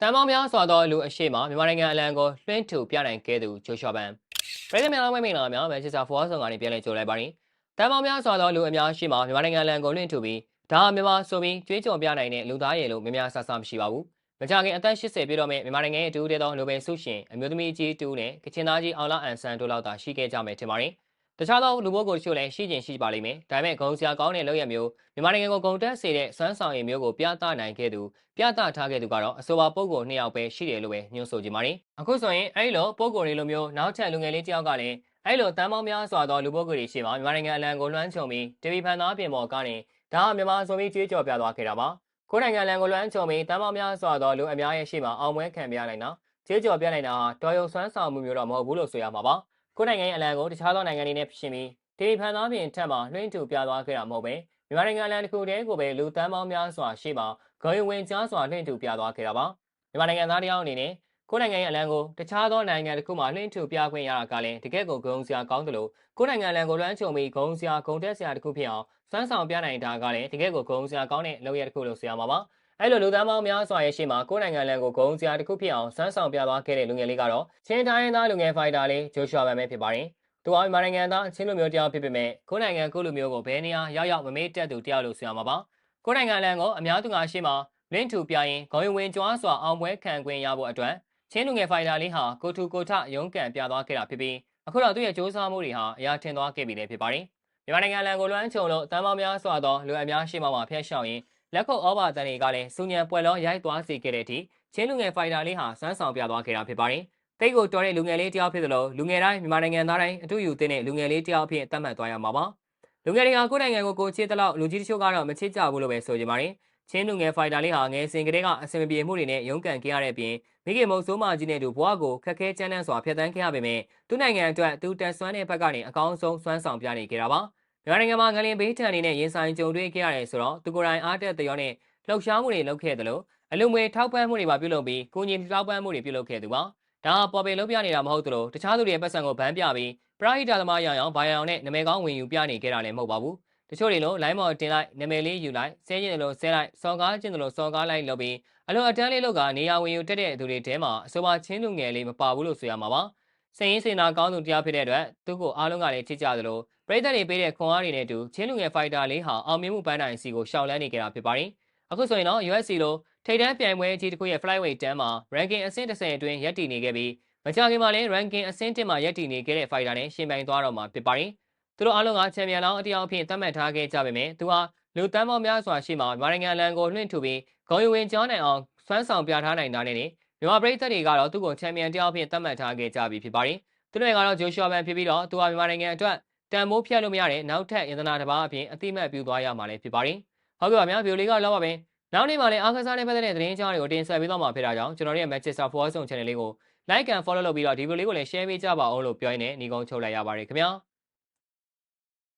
တန်ပေါင်းများစွာသောလူအရှိမမြန်မာနိုင်ငံအလံကိုလွှင့်ထူပြနိုင်ခဲ့သူဂျိုရှော့ဘန်ပြည်သူများလုံးမင်္ဂလာများမန်ချက်စတာဖော်ဆောင်ကနေပြန်လည်ကြိုလိုက်ပါရင်တန်ပေါင်းများစွာသောလူအများရှိမမြန်မာနိုင်ငံအလံကိုလွှင့်ထူပြီးဒါမြန်မာဆိုပြီးကြွေးကြော်ပြနိုင်တဲ့လူသားရေလို့များများဆဆမရှိပါဘူးမကြခင်အသက်80ပြည့်တော့မဲ့မြန်မာနိုင်ငံရဲ့အတူတဲသောလူပဲဆုရှင်အမျိုးသမီးကြီးတူနဲ့ကချင်သားကြီးအောင်လာအန်ဆန်တို့လောက်သာရှိခဲ့ကြမယ်ထင်ပါတယ် တခြားသောလူပုဂ္ဂိုလ်တို့လည်းရှိကျင်ရှိပါလိမ့်မယ်ဒါပေမဲ့ဂုံစရာကောင်းတဲ့လောက်ရမျိုးမြန်မာနိုင်ငံကိုဂုံတက်စေတဲ့စွမ်းဆောင်ရည်မျိုးကိုပြသနိုင်ခဲ့သူပြသထားခဲ့သူကတော့အဆိုပါပုံကိုနှစ်ယောက်ပဲရှိတယ်လို့ပဲညွှန်ဆိုကြပါတယ်အခုဆိုရင်အဲ့လိုပုံကိုတွေလိုမျိုးနောက်ထပ်လူငယ်လေးတယောက်ကလည်းအဲ့လိုတန်းပေါင်းများစွာသောလူပုဂ္ဂိုလ်တွေရှိမှမြန်မာနိုင်ငံအလံကိုလွှမ်းခြုံပြီးတီဗီဖန်သားပြင်ပေါ်ကနေဒါကမြန်မာဆိုပြီးကြွေးကြော်ပြသွားခဲ့တာပါကိုယ်နိုင်ငံအလံကိုလွှမ်းခြုံပြီးတန်းပေါင်းများစွာသောလူအများရဲ့ရှိမှအောင်ပွဲခံပြနိုင်တာကြွေးကြော်ပြနိုင်တာတော်ရုံစွမ်းဆောင်မှုမျိုးတော့မဟုတ်ဘူးလို့ဆိုရမှာပါ ကိုယ်နိုင်ငံရဲ့အလံကိုတခြားသောနိုင်ငံတွေနဲ့ဖြစ်ပြီးတီဗီဖန်သားပြင်ထက်မှလွှင့်ထူပြသွားခဲ့တာမဟုတ်ပဲမြန်မာနိုင်ငံအလံတစ်ခုတည်းကိုပဲလူတန်းပေါင်းများစွာရှိမှဂုဏ်ဝင်ကြားစွာလွှင့်ထူပြသွားခဲ့တာပါမြန်မာနိုင်ငံသားတယောက်အနေနဲ့ကိုယ်နိုင်ငံရဲ့အလံကိုတခြားသောနိုင်ငံတစ်ခုမှလွှင့်ထူပြခွင့်ရတာကလည်းတကယ့်ကိုဂုဏ်စရာကောင်းတယ်လို့ကိုယ်နိုင်ငံအလံကိုလွှမ်းခြုံပြီးဂုဏ်စရာဂုဏ်တက်စရာတစ်ခုဖြစ်အောင်စွမ်းဆောင်ပြနိုင်တာကလည်းတကယ့်ကိုဂုဏ်စရာကောင်းတဲ့လုပ်ရတစ်ခုလို့ဆိုရမှာပါ အဲ့လိုလူသားပေါင်းများစွာရဲ့ရှေ့မှာကိုယ်နိုင်ငံလန်ကိုဂုံစရာတစ်ခုဖြစ်အောင်စမ်းဆောင်ပြသွားခဲ့တဲ့လူငယ်လေးကတော့ချင်းတိုင်းသားလူငယ်ဖိုက်တာလေးဂျိုရှွာဘန်ပဲဖြစ်ပါတယ်။သူဟာမြန်မာနိုင်ငံသားချင်းလူမျိုးတယောက်ဖြစ်ပေမဲ့ကိုယ်နိုင်ငံကိုလူမျိုးကိုဘယ်နေရာရောက်ရောက်မမေ့တက်သူတယောက်လို့ဆိုရမှာပါ။ကိုယ်နိုင်ငံလန်ကိုအများသူငါရှေ့မှာလင်းထူပြရင်ဂုံယဝင်ကြွားစွာအောင်ပွဲခံခွင့်ရဖို့အတွက်ချင်းလူငယ်ဖိုက်တာလေးဟာကိုထူကိုထရုံးကန်ပြသွားခဲ့တာဖြစ်ပြီးအခုတော့သူ့ရဲ့စ조사မှုတွေဟာအရာထင်သွားခဲ့ပြီလည်းဖြစ်ပါတယ်။မြန်မာနိုင်ငံလန်ကိုလွှမ်းခြုံလို့တန်ပေါင်းများစွာသောလူအများရှိမှမှာဖျက်ရှောင်ရင် လက်ခုပ်ဩဘာတန်တွေကလည်းစူညံပွဲလောရိုက်သွားစေခဲ့တဲ့အထိချင်းလူငယ်ဖိုက်တာလေးဟာစမ်းဆောင်ပြသွားခဲ့တာဖြစ်ပါတယ်။တိတ်ကိုတော်တဲ့လူငယ်လေးတယောက်ဖြစ်သလိုလူငယ်တိုင်းမြန်မာနိုင်ငံသားတိုင်းအတူယူတဲ့လူငယ်လေးတယောက်အဖြစ်သတ်မှတ်သွားရမှာပါ။လူငယ်တွေကကိုယ်နိုင်ငံကိုကိုချစ်တဲ့လောက်လူကြီးတချို့ကတော့မချစ်ကြဘူးလို့ပဲဆိုကြပါတယ်။ချင်းလူငယ်ဖိုက်တာလေးဟာငယ်စဉ်ကတည်းကအဆင်မပြေမှုတွေနဲ့ရုန်းကန်ခဲ့ရတဲ့အပြင်မိခင်မုံဆိုးမကြီးနဲ့တူဘွားကိုခက်ခဲကြမ်းတမ်းစွာဖျက်ဆီးခဲ့ရပေမဲ့သူ့နိုင်ငံအတွက်သူတန်ဆွမ်းတဲ့ဘက်ကနေအကောင်းဆုံးစွမ်းဆောင်ပြနေခဲ့တာပါ။ မြန်မာနိုင်ငံမှာငလင်ဘေးထန်နေနဲ့ရင်ဆိုင်ကြုံတွေ့ခဲ့ရတယ်ဆိုတော့သူကိုယ်တိုင်အားတက်တဲ့ရောနဲ့လှုပ်ရှားမှုတွေလုပ်ခဲ့တယ်လို့အလုံငွေထောက်ပံ့မှုတွေပါပြုလုပ်ပြီးကိုကြီးထောက်ပံ့မှုတွေပြုလုပ်ခဲ့သူပါဒါကပေါ်ပင်လုပ်ပြနေတာမဟုတ်သလိုတခြားသူတွေရဲ့ပတ်စံကိုဗန်းပြပြီးပရိဟိတသမားရအောင်ဘာရအောင်နဲ့နာမည်ကောင်းဝင်ယူပြနေခဲ့တာလည်းမဟုတ်ပါဘူးတချို့တွေလို့ line မော်တင်လိုက်နာမည်လေးယူလိုက်ဆဲကျင်တယ်လို့ဆဲလိုက်စော်ကားကျင်တယ်လို့စော်ကားလိုက်လုပ်ပြီးအလွန်အတန်းလေးလုပ်ကနေရာဝင်ယူတက်တဲ့သူတွေထဲမှာအဆိုပါချင်းလူငယ်လေးမပါဘူးလို့ဆိုရမှာပါ စင်ရင်စင်နာကောင်းသူတရားဖြစ်တဲ့အတွက်သူ့ကိုအားလုံးကလည်းချစ်ကြသလိုပြည်သက်တွေပေးတဲ့ခွန်အားတွေနဲ့အတူချင်းလူငယ်ဖိုက်တာလေးဟာအောင်မြင်မှုပန်းတိုင်စီကိုရှောက်လန်းနေကြတာဖြစ်ပါတယ်အခုဆိုရင်တော့ USC လိုထိပ်တန်းပြိုင်ပွဲကြီးတစ်ခုရဲ့ flyweight တန်းမှာ ranking အဆင့်30အတွင်းရပ်တည်နေခဲ့ပြီးမကြာခင်မှာလည်း ranking အဆင့်1မှာရပ်တည်နေခဲ့တဲ့ fighter နဲ့ရှင်ပြိုင်သွားတော့မှာဖြစ်ပါတယ်။သူတို့အားလုံးကချန်ပီယံလောင်းအတရားအဖြစ်သတ်မှတ်ထားခဲ့ကြပေမဲ့သူဟာလူတန်းပေါင်းများစွာရှိမှမြန်မာနိုင်ငံလန်ကိုလွှင့်ထူပြီးဂုံယူဝင်ကျောင်းနိုင်အောင်စွမ်းဆောင်ပြထားနိုင်တာနဲ့ မြန်မာပြည်သက်တွေကတော့သူ့ကိုချန်ပီယံတရားအဖြစ်သတ်မှတ်ထားခဲ့ကြပြီဖြစ်ပါတယ်။သူတို့ကတော့ဂျိုရှော့ဘန်ဖြစ်ပြီးတော့သူဟာမြန်မာနိုင်ငံအတွက်တန်မိုးဖြတ်လို့မရတဲ့နောက်ထပ်အင်္ဂနာတစ်ပါးအပြင်အတိမတ်ပြုသွားရမှာလည်းဖြစ်ပါတယ်။ဟုတ်ကဲ့ပါဗျာဗီဒီယိုလေးကတော့ပါပဲ။နောက်နေ့မှလည်းအားကစားနဲ့ပတ်သက်တဲ့သတင်းကြောင်းတွေကိုတင်ဆက်ပေးသွားမှာဖြစ်တာကြောင့်ကျွန်တော်တို့ရဲ့ Manchester Forward Zone Channel လေးကို like and follow လုပ်ပြီးတော့ဒီဗီဒီယိုလေးကိုလည်း share ပေးကြပါအောင်လို့ပြောရင်းနဲ့ညီကုန်းချုပ်လိုက်ရပါတယ်ခင်ဗျာ။